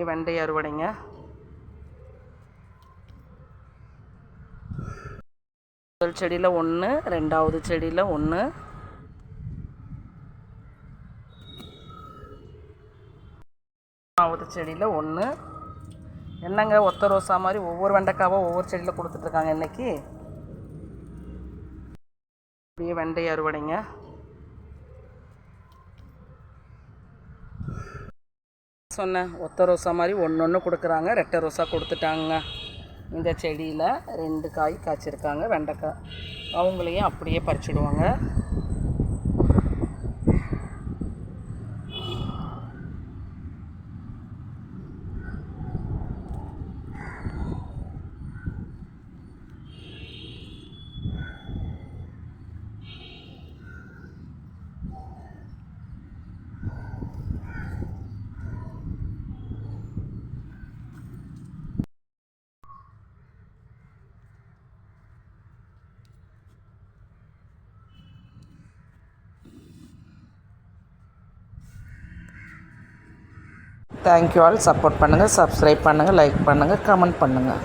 அறுவடைங்க வெண்டை அறுவடைங்க. முதல் செடியில் ஒன்று ரெண்டாவது செடியில் ஒன்று மூணாவது செடியில் ஒன்று என்னங்க ஒத்த ரோசா மாதிரி ஒவ்வொரு வெண்டைக்காவும் ஒவ்வொரு செடியில் கொடுத்துட்ருக்காங்க இன்னைக்கு? அப்படியே வெண்டை அறுவடைங்க. சொன்னேன். ஒத்த ரோசா மாதிரி ஒன்று ஒன்று கொடுக்குறாங்க. ரெட்டை ரோசா கொடுத்துட்டாங்க. இந்த செடியில் ரெண்டு காய் காய்ச்சிருக்காங்க. வெண்டைக்காய். அவங்களையும் அப்படியே பறிச்சுடுவாங்க. தேங்க்யூ ஆல் சப்போர்ட் பண்ணுங்கள் சப்ஸ்கிரைப் பண்ணுங்கள் லைக் பண்ணுங்கள் கமெண்ட் பண்ணுங்கள்